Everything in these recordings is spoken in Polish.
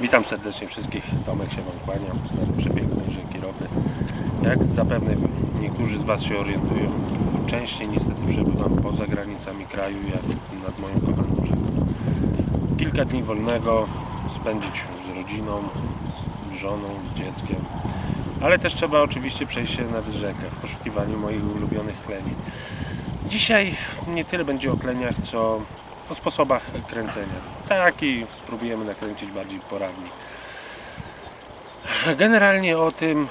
Witam serdecznie wszystkich. Tomek się Wam kłania z przebiegu rzeki Ropy. Jak zapewne niektórzy z Was się orientują, częściej niestety przebywam poza granicami kraju, jak nad moją kochaną rzeką. Kilka dni wolnego spędzić z rodziną, z żoną, z dzieckiem. Ale też trzeba oczywiście przejść się nad rzekę w poszukiwaniu moich ulubionych kleni. Dzisiaj nie tyle będzie o kleniach, co o sposobach kręcenia. Tak i spróbujemy nakręcić bardziej poradnik. Generalnie o tym,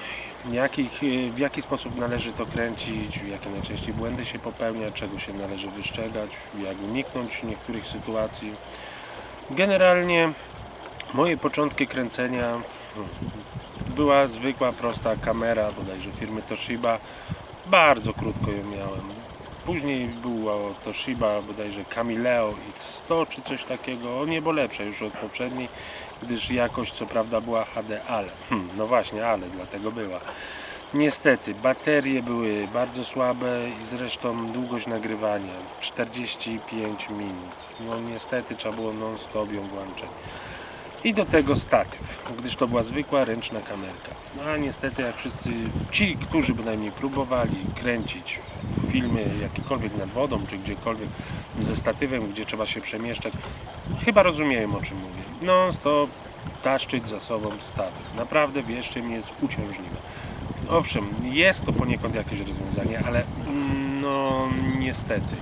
jakich, w jaki sposób należy to kręcić, jakie najczęściej błędy się popełnia, czego się należy wystrzegać, jak uniknąć niektórych sytuacji. Generalnie moje początki kręcenia hmm, była zwykła, prosta kamera, bodajże firmy Toshiba. Bardzo krótko ją miałem. Później było Toshiba, bodajże Camileo X100 czy coś takiego, o niebo lepsze już od poprzedniej, gdyż jakość co prawda była HD, ale, hmm, no właśnie, ale dlatego była. Niestety, baterie były bardzo słabe i zresztą długość nagrywania 45 minut. No niestety trzeba było non-stop ją włączać. I do tego statyw, gdyż to była zwykła ręczna kamerka. No a niestety jak wszyscy ci, którzy bynajmniej próbowali kręcić filmy jakiekolwiek nad wodą, czy gdziekolwiek ze statywem, gdzie trzeba się przemieszczać, chyba rozumieją o czym mówię. No to taszczyć za sobą statyw. Naprawdę wierzcie mi jest uciążliwe. Owszem, jest to poniekąd jakieś rozwiązanie, ale mm, no niestety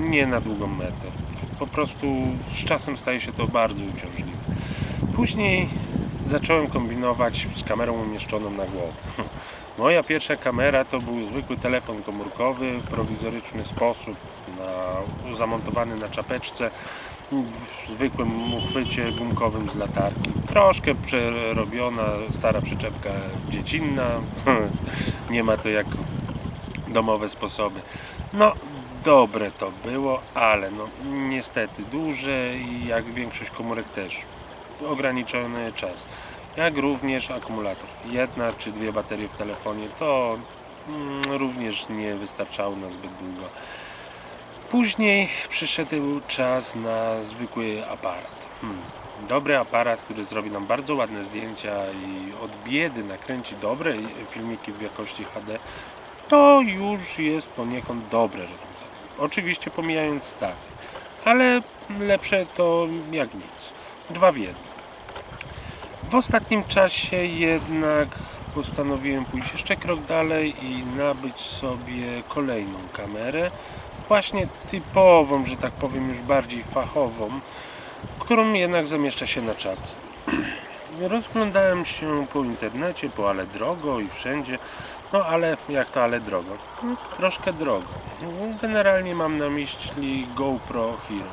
nie na długą metę. Po prostu z czasem staje się to bardzo uciążliwe. Później zacząłem kombinować z kamerą umieszczoną na głowę. Moja pierwsza kamera to był zwykły telefon komórkowy prowizoryczny sposób, na, zamontowany na czapeczce w zwykłym uchwycie gumkowym z latarki. Troszkę przerobiona, stara przyczepka dziecinna. Nie ma to jak domowe sposoby. No, dobre to było, ale no niestety duże i jak większość komórek też ograniczony czas. Jak również akumulator. Jedna czy dwie baterie w telefonie to mm, również nie wystarczało na zbyt długo. Później przyszedł czas na zwykły aparat. Hmm. Dobry aparat, który zrobi nam bardzo ładne zdjęcia i od biedy nakręci dobre filmiki w jakości HD, to już jest poniekąd dobre rozwiązanie. Oczywiście pomijając staty, ale lepsze to jak nic. Dwa w jednym. W ostatnim czasie jednak postanowiłem pójść jeszcze krok dalej i nabyć sobie kolejną kamerę, właśnie typową, że tak powiem, już bardziej fachową, którą jednak zamieszcza się na czapce. Rozglądałem się po internecie, po ale drogo i wszędzie, no ale jak to ale drogo? No, troszkę drogo. No, Generalnie mam na myśli GoPro Hero.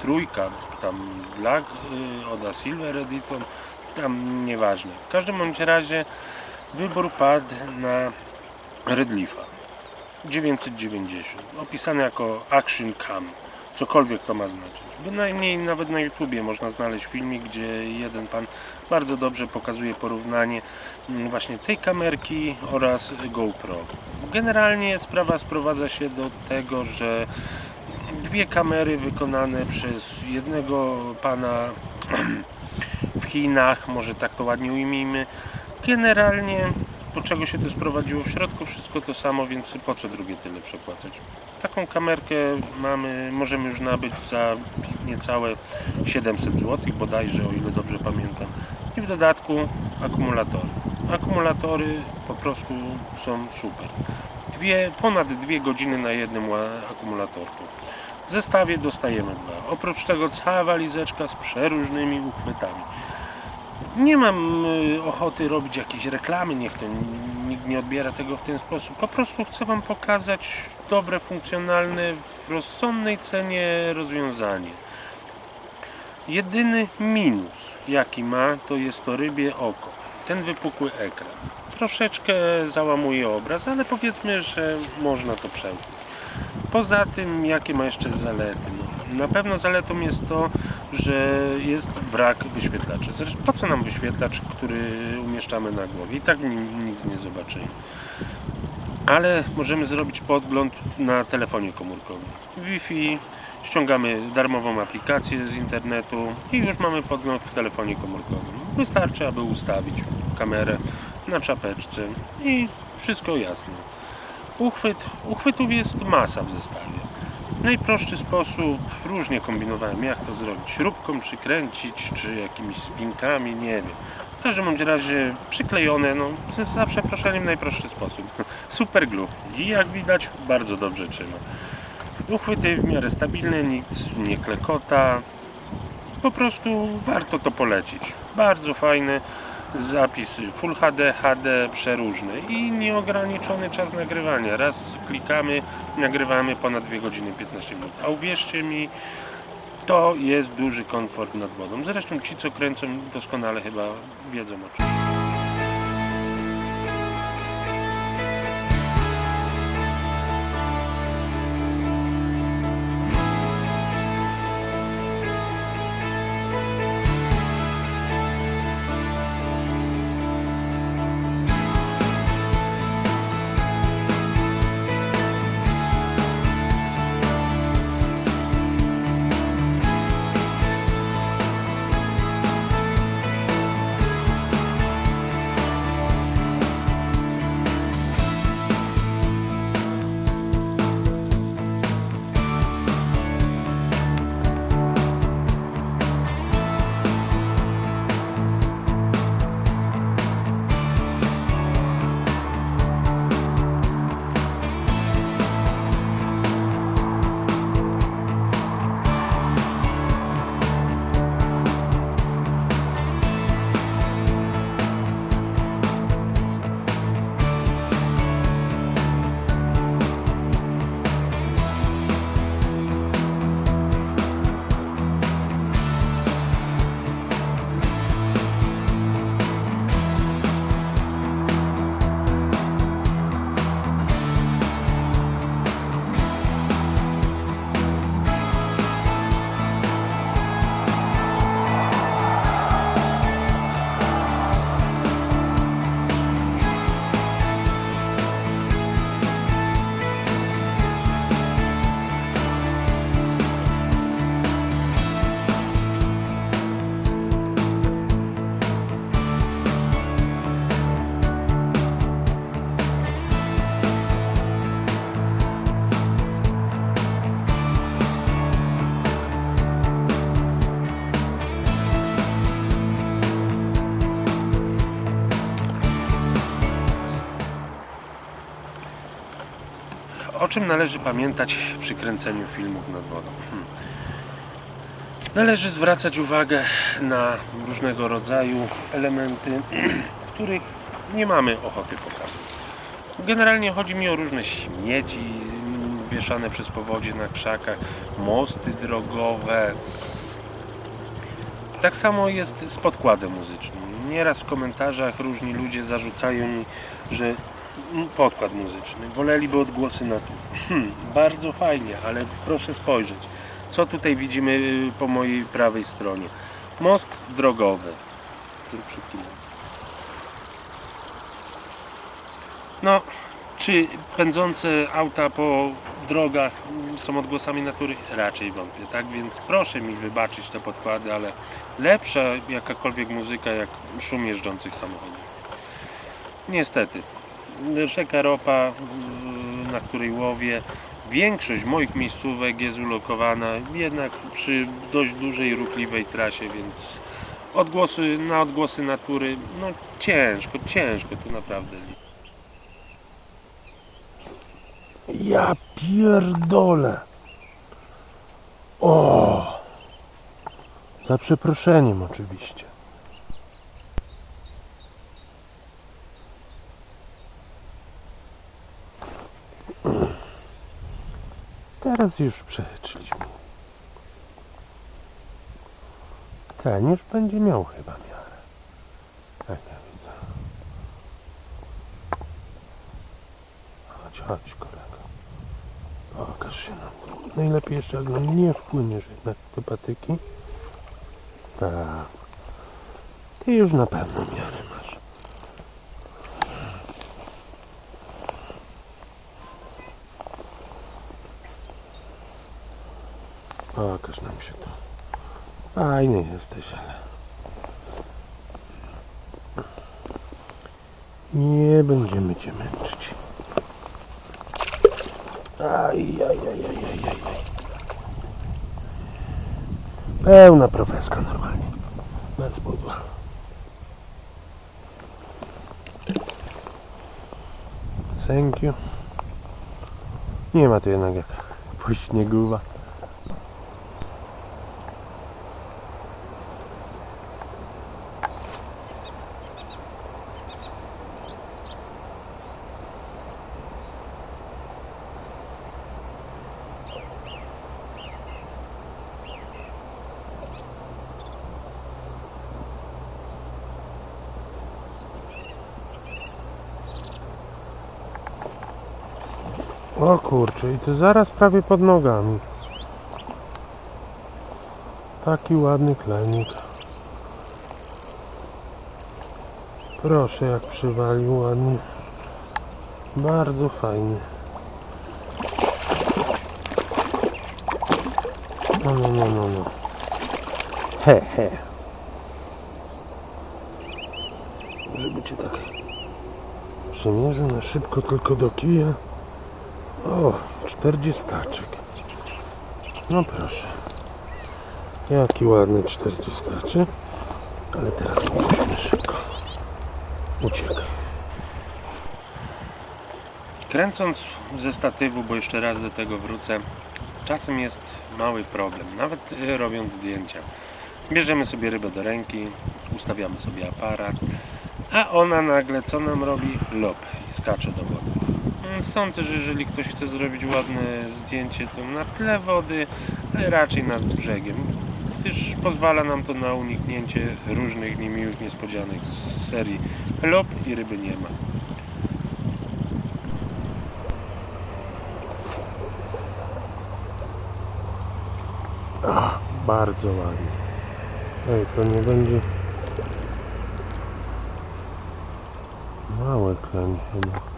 Trójka, tam Black, y, Oda Silver Edition, tam nieważne. W każdym bądź razie wybór padł na Red Leafa 990, opisany jako Action Cam, cokolwiek to ma znaczyć. Bynajmniej nawet na YouTubie można znaleźć filmik, gdzie jeden pan bardzo dobrze pokazuje porównanie mm, właśnie tej kamerki oraz GoPro. Generalnie sprawa sprowadza się do tego, że dwie kamery wykonane przez jednego pana w Chinach, może tak to ładnie ujmijmy. Generalnie do czego się to sprowadziło? W środku wszystko to samo, więc po co drugie tyle przepłacać? Taką kamerkę mamy, możemy już nabyć za niecałe 700 zł, bodajże, o ile dobrze pamiętam. I w dodatku akumulatory. Akumulatory po prostu są super. Dwie, ponad dwie godziny na jednym akumulatorku. W zestawie dostajemy dwa. Oprócz tego cała walizeczka z przeróżnymi uchwytami. Nie mam y, ochoty robić jakiejś reklamy, niech to nikt nie odbiera tego w ten sposób. Po prostu chcę Wam pokazać dobre, funkcjonalne, w rozsądnej cenie rozwiązanie. Jedyny minus, jaki ma, to jest to rybie oko. Ten wypukły ekran. Troszeczkę załamuje obraz, ale powiedzmy, że można to przełknąć. Poza tym, jakie ma jeszcze zalety? Na pewno zaletą jest to, że jest brak wyświetlacza. Zresztą po co nam wyświetlacz, który umieszczamy na głowie? I tak nic nie zobaczymy. Ale możemy zrobić podgląd na telefonie komórkowym. Wi-Fi ściągamy darmową aplikację z internetu i już mamy podgląd w telefonie komórkowym. Wystarczy, aby ustawić kamerę na czapeczce i wszystko jasne. Uchwyt, uchwytów jest masa w zestawie. Najprostszy sposób, różnie kombinowałem jak to zrobić, śrubką przykręcić, czy jakimiś spinkami, nie wiem. W każdym bądź razie przyklejone, no za przeproszeniem najprostszy sposób. Super glue i jak widać bardzo dobrze trzyma. Uchwyty w miarę stabilne, nic nie klekota. Po prostu warto to polecić. Bardzo fajny zapis Full HD, HD przeróżny i nieograniczony czas nagrywania. Raz klikamy, nagrywamy ponad 2 godziny 15 minut. A uwierzcie mi, to jest duży komfort nad wodą. Zresztą ci, co kręcą, doskonale chyba wiedzą o czym. Czym należy pamiętać przy kręceniu filmów nad wodą? Hmm. Należy zwracać uwagę na różnego rodzaju elementy, których nie mamy ochoty pokazać. Generalnie chodzi mi o różne śmieci mm, wieszane przez powodzie na krzakach, mosty drogowe. Tak samo jest z podkładem muzycznym. Nieraz w komentarzach różni ludzie zarzucają mi, że podkład muzyczny, woleliby odgłosy natury. Hmm, bardzo fajnie, ale proszę spojrzeć, co tutaj widzimy y, po mojej prawej stronie. Most drogowy. Most. No, czy pędzące auta po drogach mm, są odgłosami natury? Raczej wątpię, tak? Więc proszę mi wybaczyć te podkłady, ale lepsza jakakolwiek muzyka jak szum jeżdżących samochodów. Niestety, rzeka Ropa, yy, na której łowię, większość moich miejscówek jest ulokowana jednak przy dość dużej, ruchliwej trasie, więc odgłosy, na odgłosy natury, no ciężko, ciężko to naprawdę. Ja pierdolę. O! Za przeproszeniem oczywiście. Teraz już przechytrzyliśmy. Ten już będzie miał chyba miarę. Tak ja widzę. Chodź, chodź kolego. Pokaż się nam. Najlepiej jeszcze jak nam nie wpłyniesz jednak te patyki. Tak. Ty już na pewno miarę masz. Pokaż nam się to. Fajny jesteś, ale... Nie będziemy cię męczyć. Aj, aj, aj, aj, aj, aj. Pełna profeska normalnie. Bez pudła. Thank you. Nie ma tu jednak jak pośnieguwa. O kurczę, i to zaraz prawie pod nogami. Taki ładny klenik. Proszę, jak przywalił ładnie. Bardzo fajny. No, no, no, no, no. He, he. Żeby cię tak przymierzył na szybko tylko do kija. O, 40 staczek. No proszę. Jaki ładny 40 staczek. Ale teraz musimy szybko. Uciekaj. Kręcąc ze statywu, bo jeszcze raz do tego wrócę, czasem jest mały problem, nawet y, robiąc zdjęcia. Bierzemy sobie rybę do ręki, ustawiamy sobie aparat, a ona nagle co nam robi? Lop i skacze do wody. Mm, Sądzę, że jeżeli ktoś chce zrobić ładne zdjęcie, to na tle wody, ale raczej nad brzegiem, gdyż pozwala nam to na uniknięcie różnych niemiłych niespodzianek z serii lop i ryby nie ma. A, bardzo ładnie. Ej, to nie będzie... Mały kleń chyba.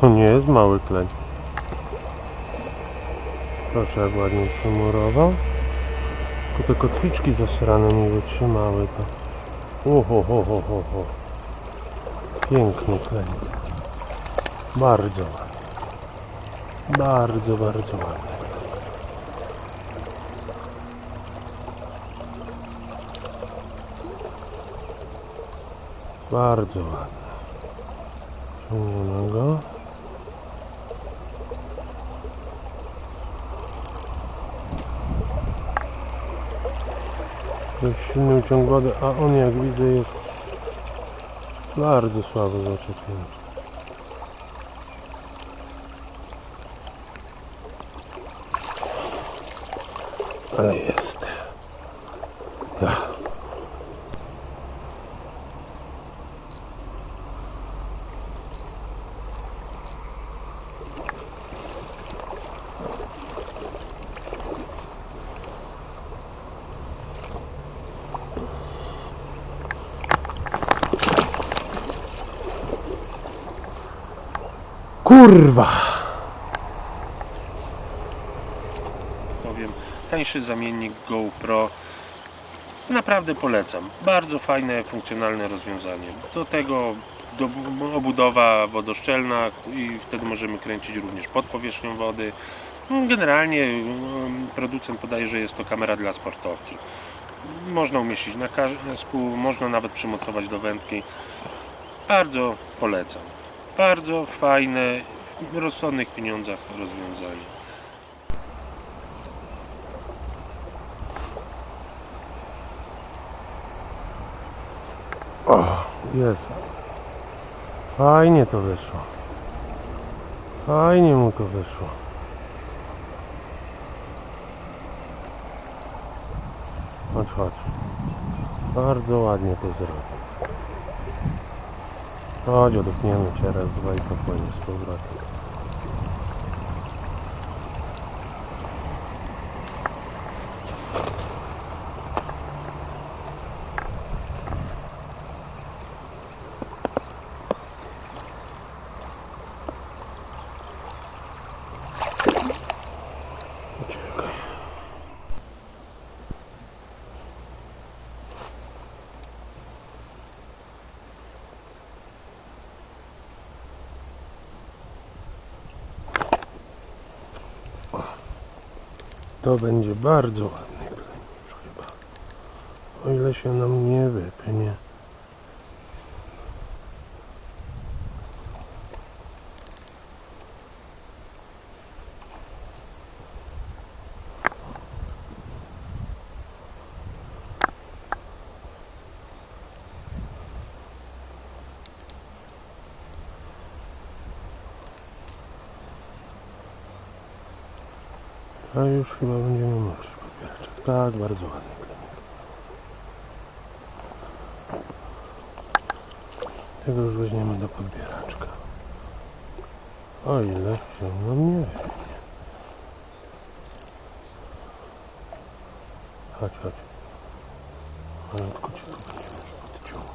To nie jest mały kleń. Proszę, jak ładnie przymurował. Tylko te kotwiczki zasrane nie wytrzymały to. Uho, ho, ho, ho, ho. Piękny kleń. Bardzo ładny. Bardzo, bardzo ładny. Bardzo ładny. Ciągniemy go. Jest silny ciąg wody, a on jak widzę jest bardzo słabo zaczepiony. Ale jest. Kurwa! powiem, tańszy zamiennik GoPro. Naprawdę polecam. Bardzo fajne, funkcjonalne rozwiązanie. Do tego do, obudowa wodoszczelna i wtedy możemy kręcić również pod powierzchnią wody. Generalnie mm, producent podaje, że jest to kamera dla sportowców. Można umieścić na kasku, można nawet przymocować do wędki. Bardzo polecam. Bardzo fajne, w rozsądnych pieniądzach rozwiązanie. O, jest. Fajnie to wyszło. Fajnie mu to wyszło. Chodź, chodź. Bardzo ładnie to zrobił. Chodź, odepniemy cię raz, dwa i popłyniesz z powrotem. To będzie bardzo ładny już chyba. O ile się nam nie wypnie. A już chyba będziemy moczyć podbieraczek. Tak, bardzo klenik. Tego już weźmiemy do podbieraczka. O ile się nam nie wypnie. Chodź, chodź. Malutko cię tu będziemy już podciągać.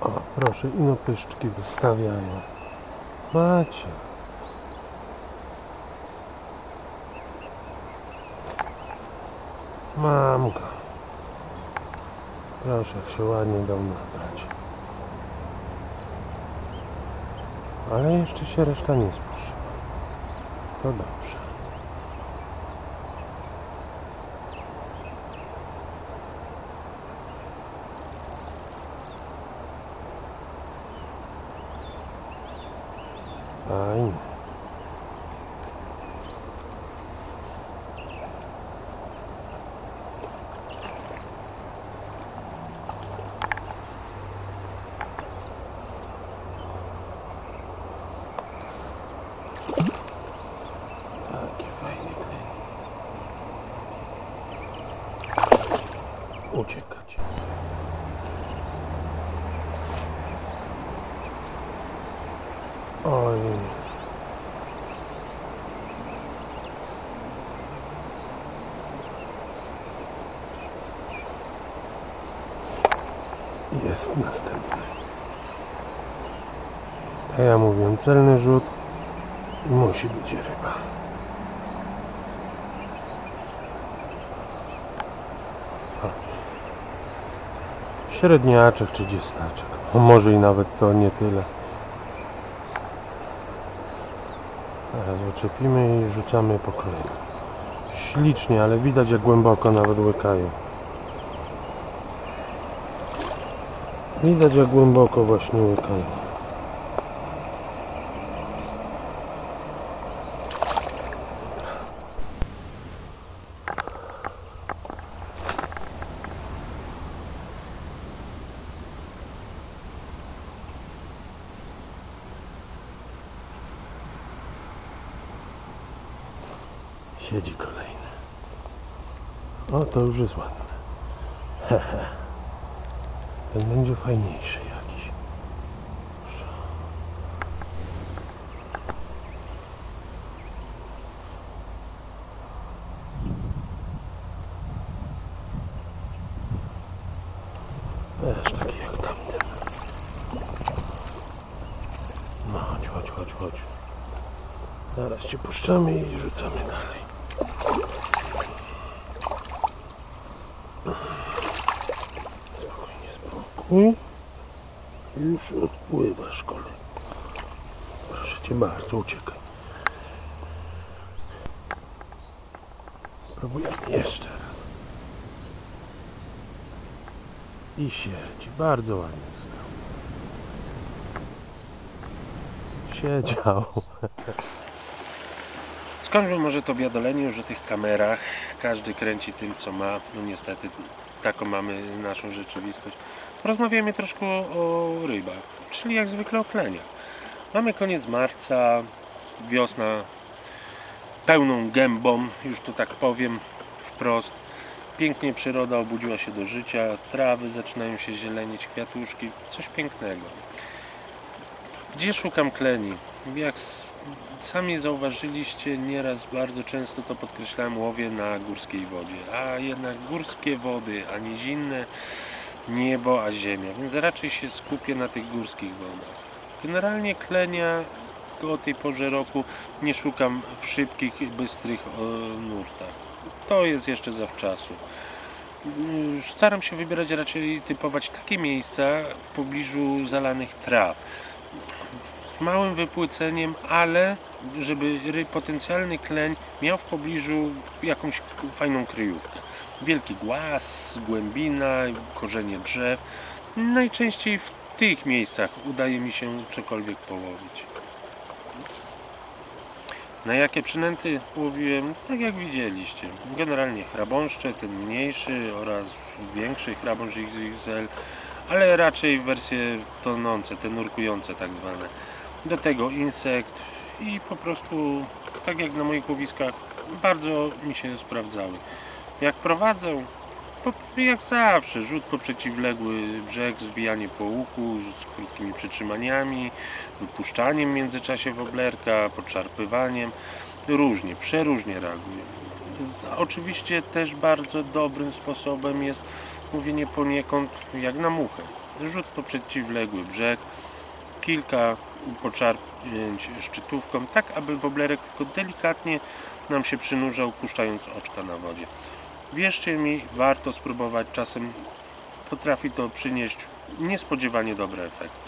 O, proszę, ino pyszczki wystawiają. Macie. Mam go. Proszę, jak się ładnie dał nabrać. Ale jeszcze się reszta nie spuszyła. To dobrze. Fajnie. Takie fajne klej. Uciekać. Oj. Jest następny. A ja mówię, celny rzut musi być ryba. Średniaczek czy dziestaczek. Może i nawet to nie tyle. Teraz oczepimy i rzucamy po kolei. Ślicznie, ale widać jak głęboko nawet łykają. Widać jak głęboko właśnie łykają. Siedzi kolejny. O, to już jest ładne. Hehe. Ten będzie fajniejszy jakiś. Też taki jak tamten. No chodź, chodź, chodź, chodź. Zaraz cię puszczamy i rzucamy Proszę cię bardzo, uciekaj. Próbujemy jeszcze raz. I siedzi, bardzo ładnie. Siedział. Skończmy może to biadolenie o tych kamerach. Każdy kręci tym, co ma. No niestety, taką mamy naszą rzeczywistość. Porozmawiamy troszkę o, o rybach, czyli jak zwykle o kleniach. Mamy koniec marca, wiosna pełną gębą, już to tak powiem wprost. Pięknie przyroda obudziła się do życia, trawy zaczynają się zielenić, kwiatuszki, coś pięknego. Gdzie szukam kleni? Jak sami zauważyliście, nieraz bardzo często to podkreślałem, łowię na górskiej wodzie. A jednak górskie wody, a nie zimne niebo, a ziemia. Więc raczej się skupię na tych górskich wodach. Generalnie klenia o tej porze roku nie szukam w szybkich, bystrych e, nurtach. To jest jeszcze zawczasu. Mm, Staram się wybierać raczej typować takie miejsca w pobliżu zalanych traw. Z małym wypłyceniem, ale żeby potencjalny kleń miał w pobliżu jakąś fajną kryjówkę. Wielki głaz, głębina, korzenie drzew. Najczęściej w tych miejscach udaje mi się cokolwiek połowić. Na jakie przynęty łowiłem? Tak jak widzieliście. Generalnie chrabąszcze, ten mniejszy oraz większy chrabąszcz XXL, ale raczej wersje tonące, te nurkujące tak zwane. Do tego insekt i po prostu, tak jak na moich łowiskach, bardzo mi się sprawdzały. Jak prowadzę, po, jak zawsze, rzut po przeciwległy brzeg, zwijanie po łuku z krótkimi przytrzymaniami, wypuszczaniem w międzyczasie woblerka, podszarpywaniem. Różnie, przeróżnie reaguję. Oczywiście też bardzo dobrym sposobem jest mówienie poniekąd jak na muchę. Rzut po przeciwległy brzeg, kilka poczarpnięć szczytówką, tak aby woblerek tylko delikatnie nam się przynurzał, puszczając oczka na wodzie. Wierzcie mi, warto spróbować. Czasem potrafi to przynieść niespodziewanie dobre efekty.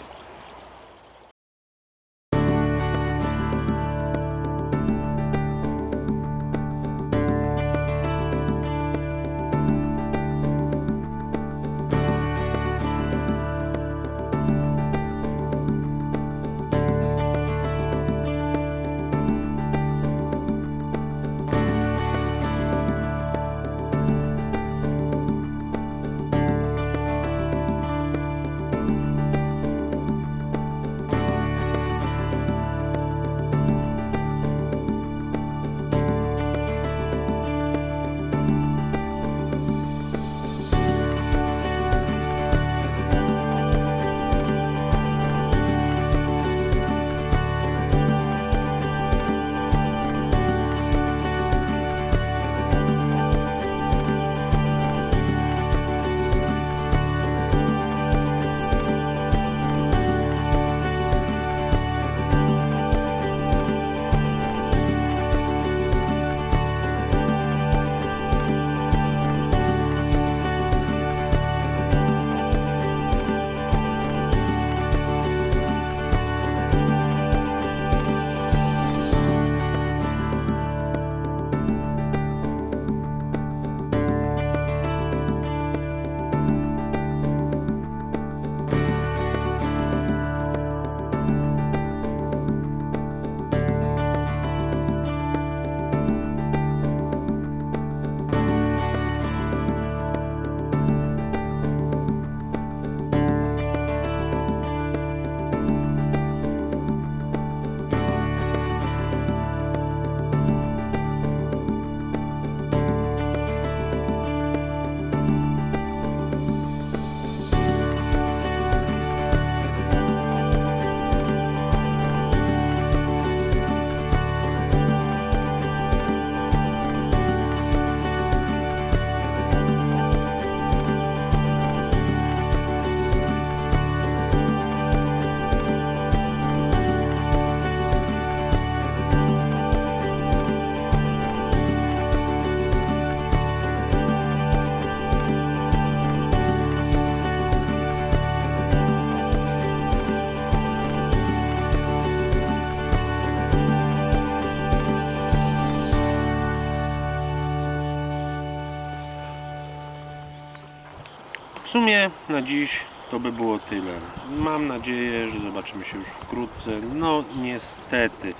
Sumie na dziś to by było tyle. Mam nadzieję, że zobaczymy się już wkrótce. No niestety,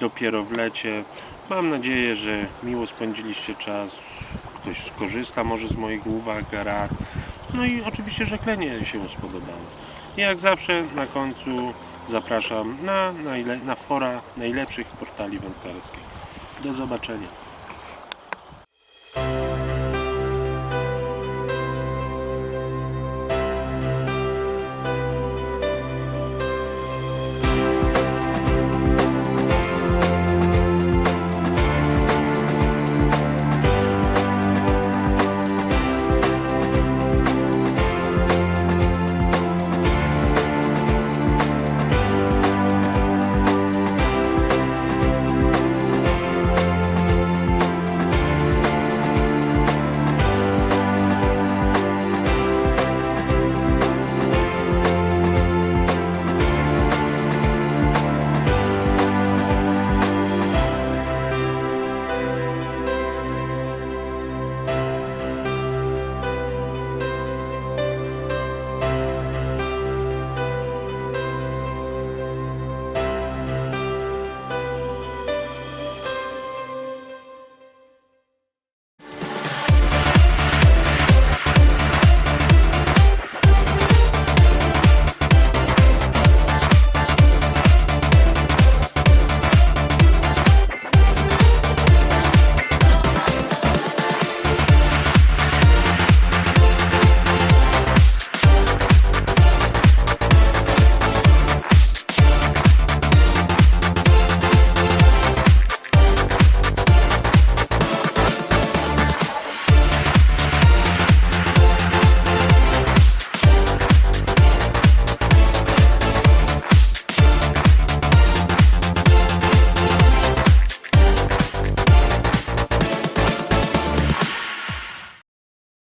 dopiero w lecie. Mam nadzieję, że miło spędziliście czas. Ktoś skorzysta może z moich uwag, rad. No i oczywiście, że klenie się spodobało. Jak zawsze na końcu zapraszam na, najle- na fora najlepszych portali wędkarskich. Do zobaczenia.